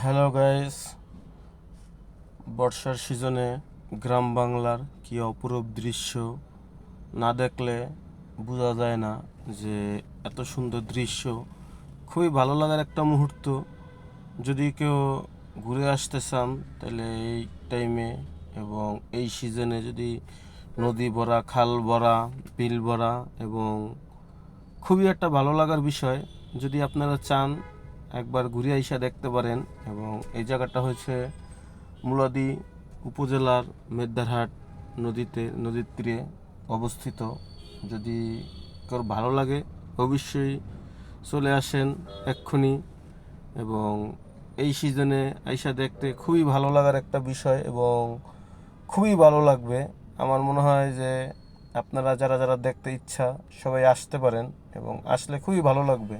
Hello guys বর্ষার সিজনে গ্রাম বাংলার কি অপরূপ দৃশ্য না দেখলে বোঝা যায় না যে এত সুন্দর দৃশ্য। খুবই ভালো লাগার একটা মুহূর্ত। যদি কেউ ঘুরে আসতে চান, তাহলে এই টাইমে এবং এই সিজনে যদি নদী ভরা, খাল ভরা, বিল ভরা এবং খুবই একটা ভালো লাগার বিষয় যদি আপনারা চান একবার ঘুরে আইসা দেখতে পারেন এবং এই জায়গাটা হচ্ছে মুলাদি উপজেলার মেদ্দারহাট নদীতে, নদীর তীরে অবস্থিত। যদি কারও ভালো লাগে, অবশ্যই চলে আসেন এক্ষুনি এবং এই সিজনে আইসা দেখতে খুবই ভালো লাগার একটা বিষয় এবং খুবই ভালো লাগবে। আমার মনে হয় যে আপনারা যারা যারা দেখতে ইচ্ছা সবাই আসতে পারেন এবং আসলে খুবই ভালো লাগবে।